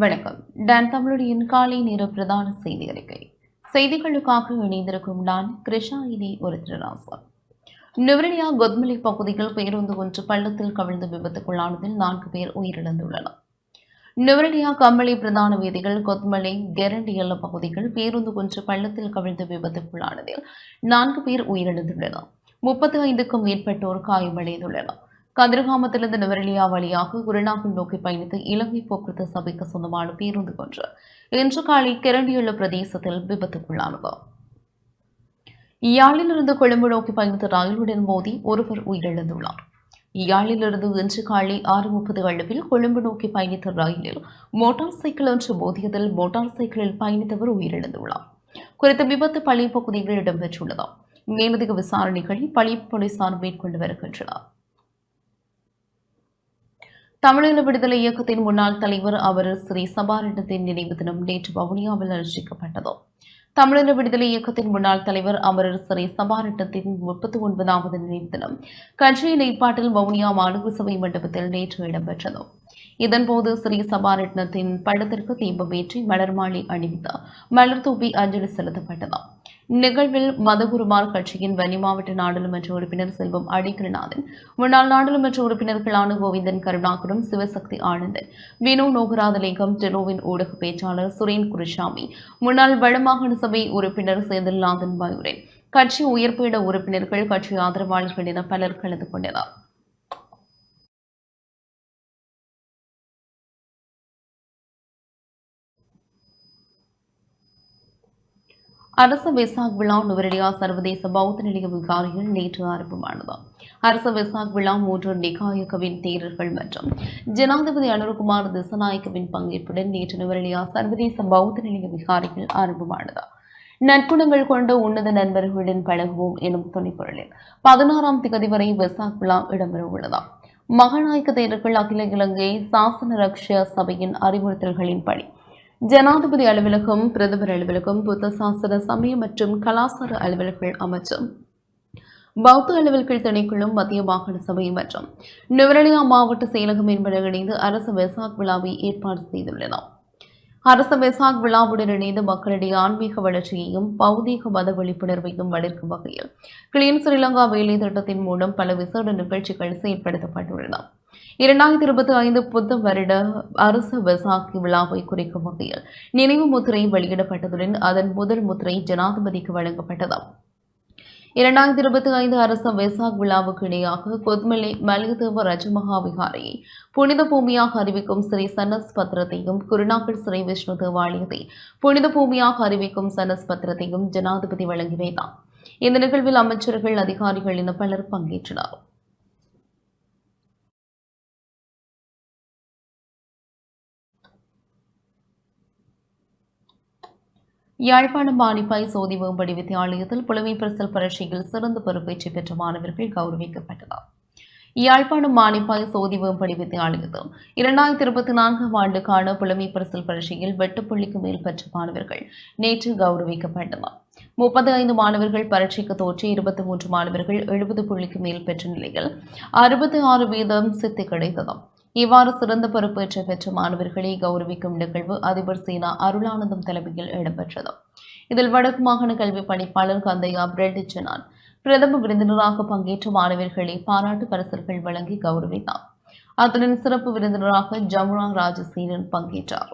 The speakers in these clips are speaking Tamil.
வணக்கம். டான் தமிழுடைய காலை நேர பிரதான செய்தி அறிக்கை. செய்திகளுக்காக இணைந்திருக்கும் நான் கிருஷாயினி ஒரு திருராசன் நுவரெலியா கொத்மலை பகுதியில் பேருந்து ஒன்று பள்ளத்தில் கவிழ்ந்து விபத்துக்குள்ளானதில் நான்கு பேர் உயிரிழந்துள்ளனர். நுவரெலியா கம்பளி பிரதான வீதிகள் கொத்மலை கெரண்டியல்ல பகுதிகள் பேருந்து ஒன்று பள்ளத்தில் கவிழ்ந்து விபத்துக்குள்ளானதில் நான்கு பேர் உயிரிழந்துள்ளனர். முப்பத்தி ஐந்துக்கும் மேற்பட்டோர் காயமடைந்துள்ளனர். கதிர்காமத்திலிருந்து நுவரெலியா வழியாக குருநாகல் நோக்கி பயணித்த இலங்கை போக்குவரத்து சபைக்கு சொந்தமான பேருந்து ஒன்று இன்று காலை கிரண்டியுள்ள பிரதேசத்தில் விபத்துக்குள்ளானது. யாழிலிருந்து கொழும்பு நோக்கி பயணித்த ரயிலுடன் மோதி ஒருவர் உயிரிழந்துள்ளார். யாழிலிருந்து இன்று காலை ஆறு முப்பது அளவில் கொழும்பு நோக்கி பயணித்த ரயிலில் மோட்டார் சைக்கிள் ஒன்று மோதியதில் மோட்டார் சைக்கிளில் பயணித்தவர் உயிரிழந்துள்ளார். குறித்த விபத்து பள்ளி பகுதியில் இடம்பெற்றுள்ளதாம். மேலதிக விசாரணைகளை பள்ளி போலீசார் மேற்கொண்டு வருகின்றனர். தமிழீழ விடுதலை இயக்கத்தின் முன்னாள் தலைவர் அவர் ஸ்ரீ சபாரண்டத்தின் நினைவு தினம் நேற்று வவுனியாவில் அனுஷ்டிக்கப்பட்டது. தமிழீழ விடுதலை இயக்கத்தின் முன்னாள் தலைவர் அமரர் ஸ்ரீ சபாரட்டத்தின் முப்பத்தி ஒன்பதாவது நினைவு தினம் கட்சியின் ஏற்பாட்டில் வவுனியா மாநகர சபை மண்டபத்தில் நேற்று இடம்பெற்றது. இதன்போது ஸ்ரீ சபாரட்னத்தின் படத்திற்கு தீபமேற்றி மலர் மாலை அணிவித்து மலர் தூவி அஞ்சலி செலுத்தப்பட்டது. நிகழ்வில் மதகுருமார் கட்சியின் வன்னி மாவட்ட நாடாளுமன்ற உறுப்பினர் செல்வம் அடிகரநாதன் முன்னாள் நாடாளுமன்ற உறுப்பினர்களான கோவிந்தன் கருணாகரம் சிவசக்தி ஆனந்தன் வினோ நோகராதலிங்கம் டெனோவின் ஊடக பேச்சாளர் சுரேன் குருசாமி முன்னாள் வடமாகாண சபை உறுப்பினர் சேதல்நாதன் மயூரன் கட்சி உயர்பீட உறுப்பினர்கள் கட்சி ஆதரவாளர்கள் என பலர் கலந்து கொண்டனர். அரச வெசாக் விழா நுவரெலியா சர்வதேச பௌத்த நிலைய விகாரியில் நேற்று ஆரம்பமானது. அரச வெசாக் விழா மூன்று நிகாயகவின் தேரர்கள் மற்றும் ஜனாதிபதி அனுர்குமார் திசநாயக்கவின் பங்கேற்புடன் நேற்று நுவரெலியா சர்வதேச பௌத்த நிலைய விகாரியில் ஆரம்பமானது. நற்குணங்கள் கொண்ட உன்னத நண்பர்களுடன் பழகுவோம் எனும் துணைப்பொருளில் பதினாறாம் திகதி வரை வெசாக் விழா இடம்பெற உள்ளதாம் மகாநாயக்க தேரர்கள் அகில இலங்கை சாசன ரக்ஷ சபையின் அறிவுறுத்தல்களின்படி ஜனாதிபதி அலுவலகம் பிரதமர் அலுவலகம் புத்த சாசன சமய மற்றும் கலாசார அலுவலர்கள் அமைச்சம். பௌத்த அலுவல்கள் திணைக்குழும் மத்திய மாகாண சபை மற்றும் நுவரலியா மாவட்ட செயலகம் என்பன இணைந்து அரசு வெசாக் விழாவை ஏற்பாடு செய்துள்ளன. அரச வெசாக் விழாவுடன் இணைந்து மக்களிடையே ஆன்மீக வளர்ச்சியையும் பௌதீக மத விழிப்புணர்வையும் வளர்க்கும் வகையில் கிளீன் ஸ்ரீலங்கா வேலை திட்டத்தின் மூலம் பல விசேட நிகழ்ச்சிகள் செயல்படுத்தப்பட்டுள்ளன. இரண்டாயிரத்தி இருபத்தி ஐந்து புத்த வருட அரசு வெசாக்கி விழாவை குறிக்கும் வகையில் நினைவு முத்திரை வெளியிடப்பட்டதுடன் அதன் முதல் முத்திரை ஜனாதிபதிக்கு வழங்கப்பட்டது இரண்டாயிரத்தி இருபத்தி ஐந்து அரச வெசாக் விழாவுக்கு இணையாக கொத்மலை மலிதேவ ரஜமகா விகாரையை புனித பூமியாக அறிவிக்கும் ஸ்ரீ சனஸ் பத்திரத்தையும் குருநாகல் ஸ்ரீ விஷ்ணு தேவாலயத்தை புனித பூமியாக அறிவிக்கும் சனஸ் பத்திரத்தையும் ஜனாதிபதி வழங்கி வைத்தார். இந்த நிகழ்வில் அமைச்சர்கள் அதிகாரிகள் என பலர் பங்கேற்றனர். யாழ்ப்பாணம் மானிப்பாய் சோதி வேம்படி வித்தியாலயத்தில் புலமை பரிசல் பரீட்சையில் சிறந்த பொறுப்பேற்று பெற்ற மாணவர்கள் கௌரவிக்கப்பட்டனர். யாழ்ப்பாணம் மானிப்பாய் சோதி வேம்படி வித்தியாலயத்தில் இரண்டாயிரத்தி இருபத்தி நான்காம் ஆண்டுக்கான புலமை பரிசல் பரீட்சையில் வெட்டுப்புள்ளிக்கு மேல் பெற்ற மாணவர்கள் நேற்று கௌரவிக்கப்பட்டனர். முப்பத்தி ஐந்து மாணவர்கள் பரீட்சைக்கு தோற்றி இருபத்தி மூன்று மாணவர்கள் எழுபது புள்ளிக்கு மேல் பெற்ற நிலையில் அறுபத்தி ஆறு வீதம் சித்தி கிடைத்தது இவ்வாறு சிறந்த பொறுப்பேற்ற பெற்ற மாணவர்களை கௌரவிக்கும் நிகழ்வு அதிபர் சீனா அருளானந்தம் தலைமையில் இடம்பெற்றது. இதில் வடக்கு மாகாண கல்வி பணிப்பாளர் கந்தையா பிரெட்டிச்சனான் பிரதம விருந்தினராக பங்கேற்ற மாணவர்களை பாராட்டு பரிசல்கள் வழங்கி கௌரவித்தார். அத்துடன் சிறப்பு விருந்தினராக ஜமுனா ராஜசீனன் பங்கேற்றார்.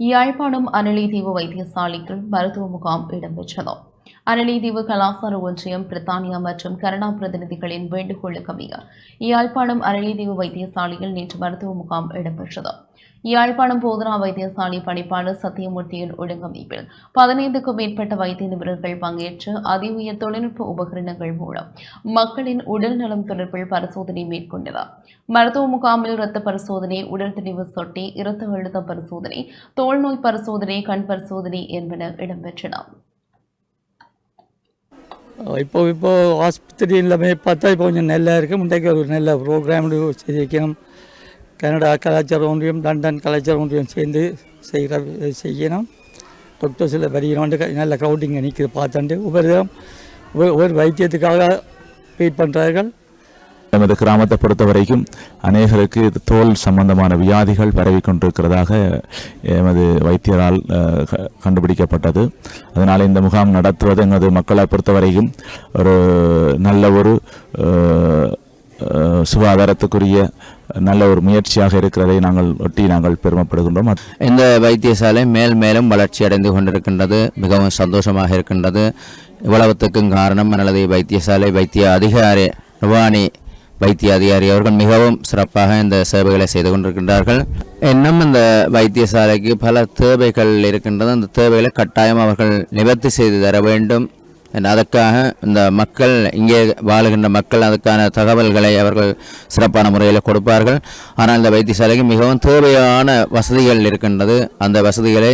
யாழ்ப்பாணம் அனலிதீவு வைத்தியசாலையில் மருத்துவ முகாம் இடம்பெற்றது. அனலிதீவு கலாசார ஒன்றியம் பிரித்தானியா மற்றும் கனடா பிரதிநிதிகளின் வேண்டுகோளுக்கு அமைய யாழ்ப்பாணம் அனலிதீவு வைத்தியசாலையில் நேற்று மருத்துவ முகாம் இடம்பெற்றது. யாழ்ப்பாணம் போதனா வைத்தியசாலை பணிப்பாளர் சத்தியமூர்த்தியின் ஒழுங்கமைப்பில் பதினைந்துக்கும் மேற்பட்ட வைத்திய நிபுணர்கள் பங்கேற்று அதி உயர் தொழில்நுட்ப உபகரணங்கள் மூலம் மக்களின் உடல் நலம் தொடர்பில் பரிசோதனை மேற்கொண்டனர். மருத்துவ முகாமில் இரத்த பரிசோதனை உடல் திணிவு சொட்டி இரத்த அழுத்த பரிசோதனை தோல் நோய் பரிசோதனை கண் பரிசோதனை என்பன இடம்பெற்றன. இப்போ இப்போ ஆஸ்பத்திரி எல்லாமே பார்த்தா இப்போ கொஞ்சம் நல்லா இருக்குது முன்னாடி ஒரு நல்ல ப்ரோக்ராம் செய்திருக்கணும். கனடா கலாச்சார ஒன்றியம் லண்டன் கலாச்சார ஒன்றியம் சேர்ந்து செய்கிற செய்யணும். டாக்டர்ஸில் வருகிறோண்டு நல்ல க்ரௌடிங் நிற்கிது பார்த்தாண்டு ஒவ்வொரு தரம் ஒரு- ஒரு வைத்தியத்துக்காக வெயிட் பண்ணுறார்கள் எமது கிராமத்தை பொறுத்த வரைக்கும் அநேகருக்கு தோல் சம்பந்தமான வியாதிகள் பரவி கொண்டிருக்கிறதாக எமது வைத்தியரால் க- கண்டுபிடிக்கப்பட்டது. அதனால் இந்த முகாம் நடத்துவது எமது மக்களை பொறுத்த வரைக்கும் ஒரு நல்ல ஒரு சுகாதாரத்துக்குரிய நல்ல ஒரு முயற்சியாக இருக்கிறதை நாங்கள் ஒட்டி நாங்கள் பெருமைப்படுகின்றோம். இந்த வைத்தியசாலை மேல் மேலும் வளர்ச்சி அடைந்து கொண்டிருக்கின்றது மிகவும் சந்தோஷமாக இருக்கின்றது. இவ்வளவுத்துக்கும் காரணம் எனது வைத்தியசாலை வைத்திய அதிகாரி ருவானி வைத்திய அதிகாரி அவர்கள் மிகவும் சிறப்பாக இந்த சேவைகளை செய்து கொண்டிருக்கின்றார்கள். இன்னும் இந்த வைத்தியசாலைக்கு பல தேவைகள் இருக்கின்றது. அந்த தேவைகளை கட்டாயம் அவர்கள் நிவர்த்தி செய்து தர வேண்டும். அதற்காக இந்த மக்கள் இங்கே வாழுகின்ற மக்கள் அதுக்கான தகவல்களை அவர்கள் சிறப்பான முறையில் கொடுப்பார்கள். ஆனால் இந்த வைத்தியசாலைக்கு மிகவும் தேவையான வசதிகள் இருக்கின்றது. அந்த வசதிகளை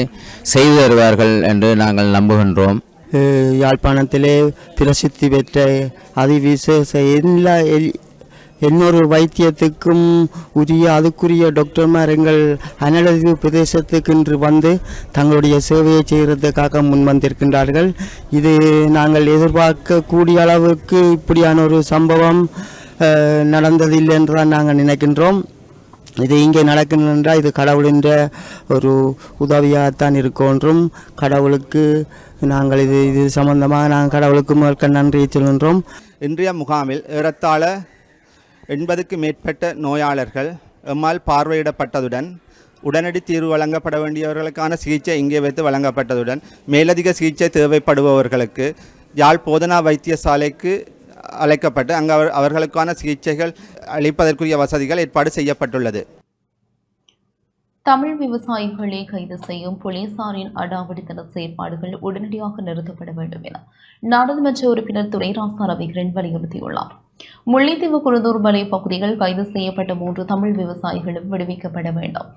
செய்து தருவார்கள் என்று நாங்கள் நம்புகின்றோம். யாழ்ப்பாணத்திலே பிரசித்தி பெற்ற அதிவிசேஷ எல்லா இன்னொரு வைத்தியத்துக்கும் உரிய அதுக்குரிய டாக்டர்மார் எங்கள் அனலது பிரதேசத்துக்கு இன்று வந்து தங்களுடைய சேவையை செய்கிறதுக்காக முன் வந்திருக்கின்றார்கள். இது நாங்கள் எதிர்பார்க்கக்கூடிய அளவுக்கு இப்படியான ஒரு சம்பவம் நடந்ததில்லை என்று தான் நாங்கள் நினைக்கின்றோம். இது இங்கே நடக்கின்றா இது கடவுளின்ற ஒரு உதவியாகத்தான் இருக்கோன்றும் கடவுளுக்கு நாங்கள் இது இது சம்பந்தமாக நாங்கள் கடவுளுக்கு முதற்க நன்றி சொல்கின்றோம். இன்றைய முகாமில் ஏறத்தாழ எண்பதுக்கு மேற்பட்ட நோயாளர்கள் எம்மால் பார்வையிடப்பட்டதுடன் உடனடி தீர்வு வழங்கப்பட வேண்டியவர்களுக்கான சிகிச்சை இங்கே வைத்து வழங்கப்பட்டதுடன் மேலதிக சிகிச்சை தேவைப்படுபவர்களுக்கு யாழ் போதனா வைத்தியசாலைக்கு அழைக்கப்பட்டு அங்கு அவர் அவர்களுக்கான சிகிச்சைகள் அளிப்பதற்குரிய வசதிகள் ஏற்பாடு செய்யப்பட்டுள்ளது. தமிழ் விவசாயிகளை கைது செய்யும் போலீசாரின் அடாவடித்தன செயற்பாடுகள் உடனடியாக நிறுத்தப்பட வேண்டும் என நாடாளுமன்ற உறுப்பினர் துரைராசா ரவிகரன் வலியுறுத்தியுள்ளார். முல்லைத்தீவு குருந்தூர் மலை பகுதியில் கைது செய்யப்பட்ட மூன்று தமிழ் விவசாயிகளும் விடுவிக்கப்பட வேண்டும்.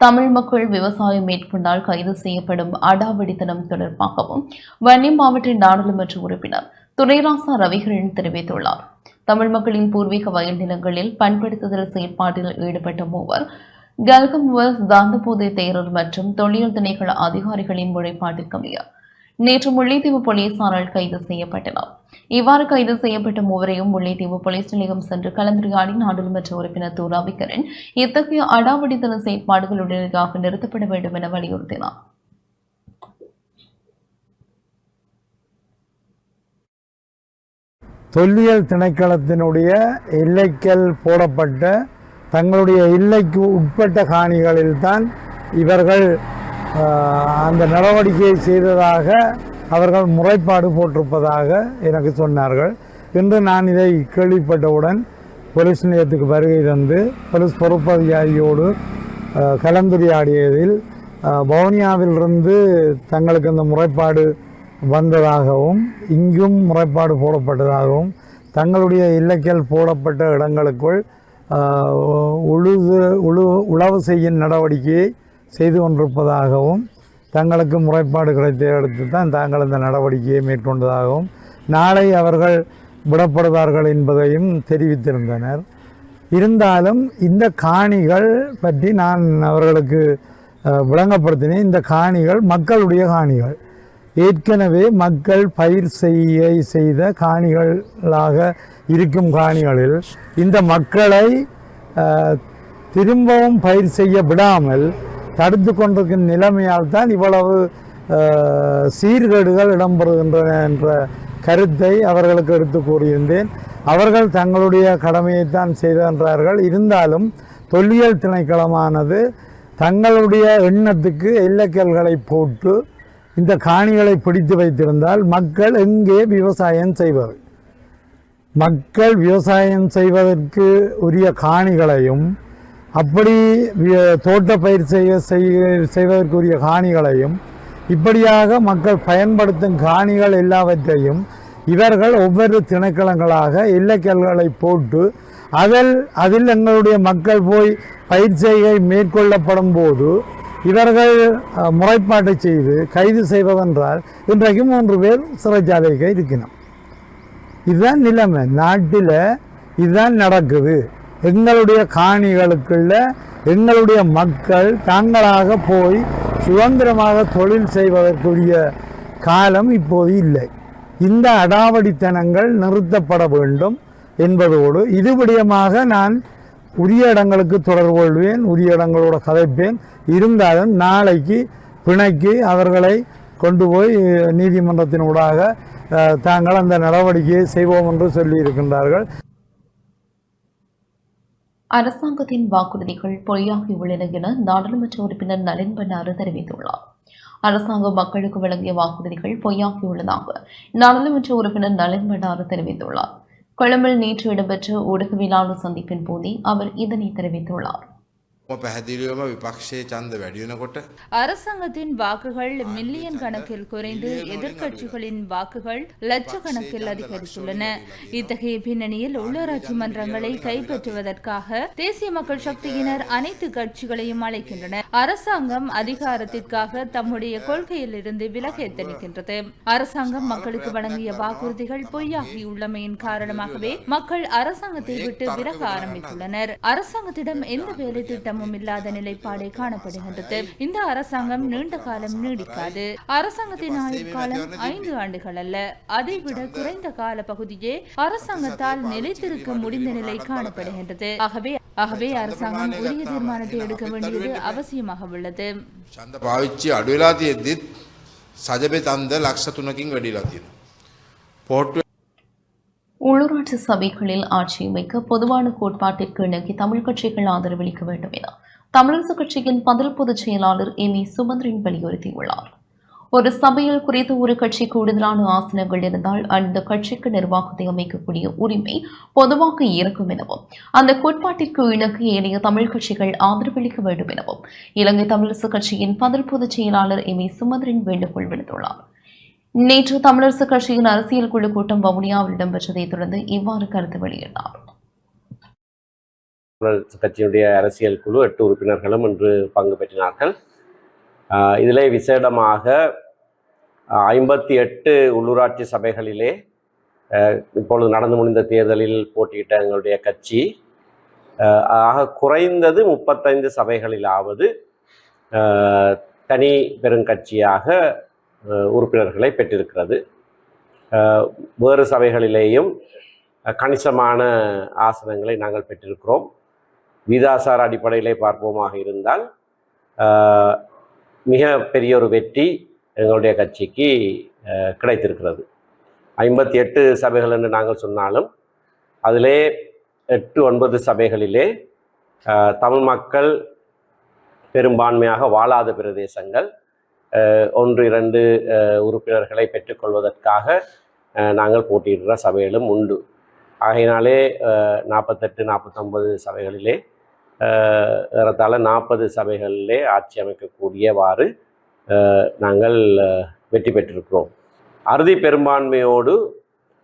தமிழ் மக்கள் விவசாயம் மேற்கொண்டால் கைது செய்யப்படும் அடாவடித்தனம் தொடர்பாகவும் வன்னி மாவட்ட நாடாளுமன்ற உறுப்பினர் துரைராசா ரவிகரன் தெரிவித்துள்ளார். தமிழ் மக்களின் பூர்வீக வயல் நிலங்களில் பண்படுத்துதல் செயற்பாட்டில் ஈடுபட்ட மூவர் கல்கம்வஸ் தாந்தபோதை தேரர் மற்றும் தொல்லியல் திணைக்கள அதிகாரிகளின் முறைப்பாட்டிற்கமைய நேற்று முல்லைத்தீவு போலீசாரால் கைது செய்யப்பட்டனர். இவ்வாறு கைது செய்யப்பட்ட மூவரையும் முல்லைத்தீவு போலீஸ் நிலையம் சென்று கலந்துரையாடி நாடாளுமன்ற உறுப்பினர் து ரவிகரன் இத்தகைய அடாவடித்தன செயற்பாடுகள் உடனடியாக நிறுத்தப்பட வேண்டும் என வலியுறுத்தினார். தொல்லியல் திணைக்களத்தினுடைய எல்லைக்கல் போடப்பட்ட தங்களுடைய எல்லைக்கு உட்பட்ட காணிகளில்தான் இவர்கள் ஆஹ், அந்த நடவடிக்கையை செய்ததாக அவர்கள் முறைப்பாடு போட்டிருப்பதாக எனக்கு சொன்னார்கள். இன்று நான் இதை கேள்விப்பட்டவுடன் போலீஸ் நிலையத்துக்கு வருகை தந்து போலீஸ் பொறுப்பதிகாரியோடு கலந்துரையாடியதில் ஆஹ், வவுனியாவிலிருந்து தங்களுக்கு இந்த முறைப்பாடு வந்ததாகவும் இங்கும் முறைப்பாடு போடப்பட்டதாகவும் தங்களுடைய இல்லக்கல் போடப்பட்ட இடங்களுக்குள் உழுது உழு உழவு செய்யும் நடவடிக்கையை செய்து கொண்டிருப்பதாகவும் தங்களுக்கு முறைப்பாடு கிடைத்த அடுத்து தான் தாங்கள் இந்த நடவடிக்கையை மேற்கொண்டதாகவும் நாளை அவர்கள் விடப்படுவார்கள் என்பதையும் தெரிவித்திருந்தனர். இருந்தாலும் இந்த காணிகள் பற்றி நான் அவர்களுக்கு விளங்கப்படுத்தினேன். இந்த காணிகள் மக்களுடைய காணிகள். ஏற்கனவே மக்கள் பயிர் செய்ய செய்த காணிகளாக இருக்கும் காணிகளில் இந்த மக்களை திரும்பவும் பயிர் செய்ய விடாமல் தடுத்து கொண்டிருக்கும் நிலைமையால் தான் இவ்வளவு சீர்கேடுகள் இடம்பெறுகின்றன என்ற கருத்தை அவர்களுக்கு எடுத்து கூறியிருந்தேன். அவர்கள் தங்களுடைய கடமையைத்தான் செய்கின்றார்கள் இருந்தாலும் தொல்லியல் திணைக்களமானது தங்களுடைய எண்ணத்துக்கு எல்லைக்கல்களை போட்டு இந்த காணிகளை பிடித்து வைத்திருந்தால் மக்கள் எங்கே விவசாயம் செய்வது மக்கள் விவசாயம் செய்வதற்கு உரிய காணிகளையும் அப்படி தோட்ட பயிர் செய்ய செய்வதற்குரிய காணிகளையும் இப்படியாக மக்கள் பயன்படுத்தும் காணிகள் எல்லாவற்றையும் இவர்கள் ஒவ்வொரு திணைக்களங்களாக இல்லக்கல்களை போட்டு அதில் அதில் எங்களுடைய மக்கள் போய் பயிர் செய்கை மேற்கொள்ளப்படும் போது இவர்கள் முறைப்பாட்டை செய்து கைது செய்வதென்றால் இன்றைக்கு மூன்று பேர் சிறைச்சாலைக்கு இருக்கணும் இதுதான் நிலைமை. நாட்டில் இதுதான் நடக்குது. எங்களுடைய காணிகளுக்குள்ள எங்களுடைய மக்கள் தாங்களாக போய் சுதந்திரமாக தொழில் செய்வதற்குரிய காலம் இப்போது இல்லை. இந்த அடாவடித்தனங்கள் நிறுத்தப்பட வேண்டும் என்பதோடு இது விடயமாக நான் உரிய இடங்களுக்கு தொடர்பு கொள்வேன் உரிய இடங்களோட கதைப்பேன். இருந்தாலும் நாளைக்கு பிணைக்கு அவர்களை கொண்டு போய் நீதிமன்றத்தினூடாக தாங்கள் அந்த நடவடிக்கையை செய்வோம் என்று சொல்லியிருக்கின்றார்கள். அரசாங்கத்தின் வாக்குறுதிகள் பொய்யாகியுள்ளன என நாடாளுமன்ற உறுப்பினர் நளின் பண்டாரு தெரிவித்துள்ளார். அரசாங்கம் மக்களுக்கு வழங்கிய வாக்குறுதிகள் பொய்யாகியுள்ளதாக நாடாளுமன்ற உறுப்பினர் நளின் பண்டாரு தெரிவித்துள்ளார். கொழும்பில் நேற்று இடம்பெற்ற ஊடகவியலாளர் சந்திப்பின் போதே அவர் இதனை தெரிவித்துள்ளார். පැහැදිලිවම විපක්ෂයේ චන්ද වැඩියනකොට அரசாங்கத்தின் வாக்குகள் மில்லியன் கணக்கில் குறைந்து எதிர்க்கட்சிகளின் வாக்குகள் லட்சக்கணக்கில் அதிகரித்துள்ளன இத்தகைய பின்னணியில் உள்ளூராட்சி மன்றங்களை கைப்பற்றுவதற்காக தேசிய மக்கள் சக்தியினர் அனைத்து கட்சிகளையும் அழைக்கின்றனர் அரசாங்கம் அதிகாரத்திற்காக தம்முடைய கொள்கையில் இருந்து விலக எத்தனிக்கின்றது அரசாங்கம் மக்களுக்கு வழங்கிய வாக்குறுதிகள் பொய்யாகியுள்ளமையின் காரணமாகவே மக்கள் அரசாங்கத்தை விட்டு விலக ஆரம்பித்துள்ளனர் அரசாங்கத்திடம் எந்த வேலை திட்டமும் இல்லாத நிலைப்பாடே காணப்படுகின்றது இந்த அரசாங்கம் நீண்ட காலம் நீடிக்காது அரசாங்கத்தின் ஆயுட்காலம் ஐந்து ஆண்டுகள் அல்ல அதைவிட குறைந்த கால பகுதியே அரசாங்கத்தால் நிலைத்திருக்க முடிந்த நிலை காணப்படுகின்றது ஆகவே ஆகவே அரசாங்கம் உரிய தீர்மானத்தை எடுக்க வேண்டியது அவசியமாக உள்ளது චන්ද පාවිච්චි අඩුවෙලා තියෙද්දිත් සජබෙ තන්ද ලක්ෂ තුනකින් වැඩිලා තියෙන. පෝට්ටු உள்ளூராட்சி சபைகளில் ஆட்சி அமைக்க பொதுவான கோட்பாட்டிற்கு இணங்கி தமிழ் கட்சிகள் ஆதரவளிக்க வேண்டும் என தமிழரசு கட்சியின் பதில் பொதுச் செயலாளர் எம். ஏ சுமந்திரன் வலியுறுத்தியுள்ளார். ஒரு சபையில் குறித்த ஒரு கட்சி கூடுதலான ஆசனங்கள் இருந்தால் அந்த கட்சிக்கு நிர்வாகத்தை அமைக்கக்கூடிய உரிமை பொதுவாக இருக்கும் எனவும் அந்த கோட்பாட்டிற்கு இணங்க ஏனைய தமிழ் கட்சிகள் ஆதரவளிக்க வேண்டும் எனவும் இலங்கை தமிழரசு கட்சியின் பதில் பொதுச் செயலாளர் எம். ஏ சுமந்திரன் வேண்டுகோள் விடுத்துள்ளார். நேற்று தமிழரசு கட்சியின் அரசியல் குழு கூட்டம் வவுனியாவில் இடம்பெற்றதைத் தொடர்ந்து இவ்வாறு கருத்து வெளியிட்டார். தமிழரசு கட்சியினுடைய அரசியல் குழு எட்டு உறுப்பினர்களும் இன்று பங்கு பெற்றினார்கள். இதிலே விசேடமாக ஐம்பத்தி எட்டு உள்ளூராட்சி சபைகளிலே இப்பொழுது நடந்து முடிந்த தேர்தலில் போட்டியிட்ட எங்களுடைய கட்சி ஆக குறைந்தது முப்பத்தைந்து சபைகளிலாவது தனி பெருங்கட்சியாக உறுப்பினர்களை பெற்றிருக்கிறது. வேறு சபைகளிலேயும் கணிசமான ஆசனங்களை நாங்கள் பெற்றிருக்கிறோம். விதாசார அடிப்படையிலே பார்ப்போமாக இருந்தால் மிக பெரிய ஒரு வெற்றி எங்களுடைய கட்சிக்கு கிடைத்திருக்கிறது. ஐம்பத்தி எட்டு சபைகள் என்று நாங்கள் சொன்னாலும் அதிலே எட்டு ஒன்பது சபைகளிலே தமிழ் மக்கள் பெரும்பான்மையாக வாழாத பிரதேசங்கள் ஒன்று இரண்டு உறுப்பினர்களை பெற்றுக்கொள்வதற்காக நாங்கள் போட்டியிடுற சபைகளும் உண்டு. ஆகையினாலே நாற்பத்தெட்டு நாற்பத்தொம்பது சபைகளிலே ஏறத்தாழ நாற்பது சபைகளிலே ஆட்சி அமைக்கக்கூடியவாறு நாங்கள் வெற்றி பெற்றிருக்கிறோம். அறுதி பெரும்பான்மையோடு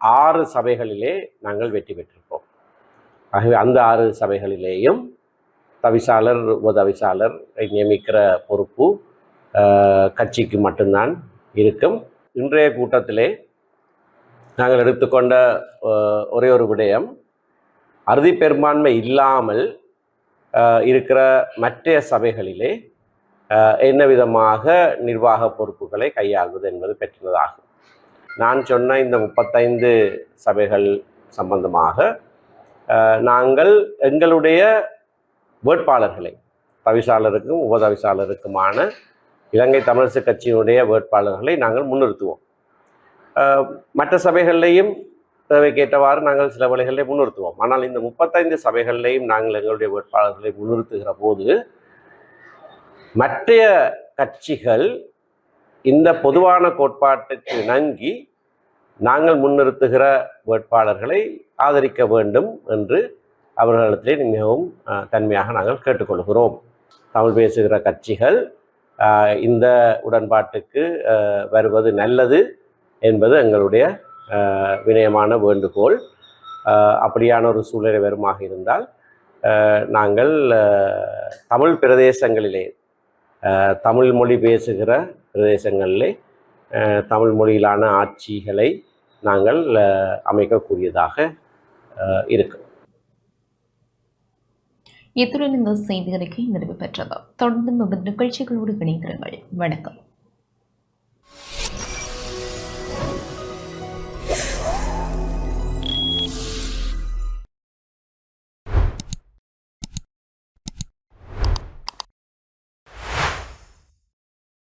ஆறு சபைகளிலே நாங்கள் வெற்றி பெற்றிருக்கிறோம். ஆகவே அந்த ஆறு சபைகளிலேயும் தவிசாளர் உபதவிசாளர் நியமிக்கிற பொறுப்பு கட்சிக்கு மட்டும்தான் இருக்கும். இன்றைய கூட்டத்திலே நாங்கள் எடுத்துக்கொண்ட ஒரே ஒரு விடயம் அறுதி பெரும்பான்மை இல்லாமல் இருக்கிற மற்ற சபைகளிலே என்ன விதமாக நிர்வாக பொறுப்புகளை கையாள்வது என்பது பெற்றுள்ளதாகும் நான் சொன்ன இந்த முப்பத்தைந்து சபைகள் சம்பந்தமாக நாங்கள் எங்களுடைய வேட்பாளர்களை தவிசாளருக்கும் உபதவிசாளருக்குமான இலங்கை தமிழரசு கட்சியினுடைய வேட்பாளர்களை நாங்கள் முன்னிறுத்துவோம். மற்ற சபைகளிலையும் தேவைக்கேற்றவாறு நாங்கள் சில வழிகளை முன்னிறுத்துவோம். ஆனால் இந்த முப்பத்தைந்து சபைகளிலையும் நாங்கள் எங்களுடைய வேட்பாளர்களை முன்னிறுத்துகிற போது மற்ற கட்சிகள் இந்த பொதுவான கோட்பாட்டுக்கு இணங்கி நாங்கள் முன்னிறுத்துகிற வேட்பாளர்களை ஆதரிக்க வேண்டும் என்று அவர்களிடத்திலே மிகவும் தன்மையாக நாங்கள் கேட்டுக்கொள்கிறோம். தமிழ் பேசுகிற கட்சிகள் இந்த உடன்பாட்டுக்கு வருவது நல்லது என்பது எங்களுடைய வினயமான வேண்டுகோள். அப்படியான ஒரு சூழ்நிலை வருமாக இருந்தால் நாங்கள் தமிழ் பிரதேசங்களிலே தமிழ் மொழி பேசுகிற பிரதேசங்களிலே தமிழ் மொழியிலான ஆட்சிகளை நாங்கள் அமைக்கக்கூடியதாக இருக்கும் இத்துடன் இந்த செய்தி அறிக்கை நிறைவு பெற்றது. தொடர்ந்து விபத்து நிகழ்ச்சிகளோடு இணைந்திருங்கள். வணக்கம்.